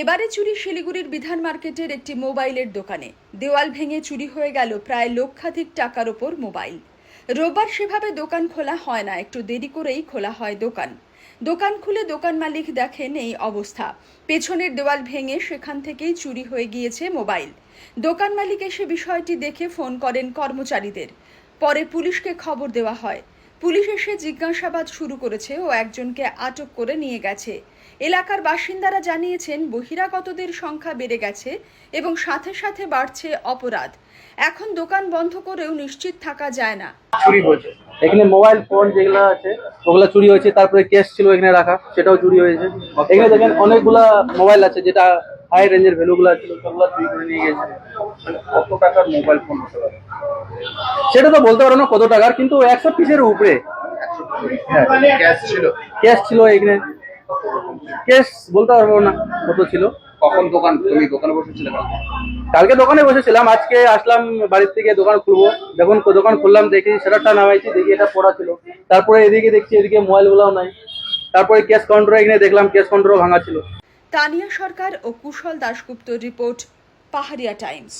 এবারে চুরি শিলিগুড়ির বিধান মার্কেটের একটি মোবাইলের দোকানে। দেওয়াল ভেঙে চুরি হয়ে গেল প্রায় লক্ষাধিক টাকার ওপর মোবাইল। রোববার সেভাবে দোকান খোলা হয় না, একটু দেরি করেই খোলা হয় দোকান। দোকান খুলে দোকান মালিক দেখেন এই অবস্থা। পেছনের দেওয়াল ভেঙে সেখান থেকেই চুরি হয়ে গিয়েছে মোবাইল। দোকান মালিক এসে বিষয়টি দেখে ফোন করেন কর্মচারীদের। পরে পুলিশকে খবর দেওয়া হয়। পুলিশ এসে জিজ্ঞাসাবাদ শুরু করেছে ও একজনকে আটক করে নিয়ে গেছে। এলাকার বাসিন্দারা জানিয়েছেন, বহিরাগতদের সংখ্যা বেড়ে গেছে এবং সাথে সাথে বাড়ছে অপরাধ। এখন দোকান বন্ধ করেও নিশ্চিত থাকা যায় না। চুরি হয়েছে। এখানে মোবাইল ফোন যেগুলো আছে, ওগুলো চুরি হয়েছে, তারপরে ক্যাশ ছিল এখানে রাখা, সেটাও চুরি হয়েছে। এখানে দেখেন অনেকগুলা মোবাইল আছে, যেটা হাই রেঞ্জের ভ্যালুগুলো ছিল সেগুলো চুরি করে নিয়ে গেছে কত টাকার মোবাইল ফোন হতে পারে? সেটা তো বলতে পারো না কত টাকার কিন্তু একশো পিসের উপরে। ক্যাশ ছিল। ক্যাশ ছিল এখানে। ক্যাশ বলতে পারব না কত ছিল। কখন দোকান তুমি দোকানে বসেছিলে কালকে? কালকে দোকানে বসেছিলাম আজকে আসলাম বাড়ির থেকে দোকান খুলবো। যখন দোকান খুললাম দেখি সেটারটা নামাইছি দেখি এটা পড়া ছিল। তারপরে এদিকে দেখছি এদিকে মোবাইলগুলোও নাই। তারপরে ক্যাশ কাউন্টার এখানে দেখলাম ক্যাশ কাউন্টারও ভাঙা ছিল। তানিয়া সরকার ও কুশল দাশগুপ্ত রিপোর্ট পাহাড়িয়া টাইমস।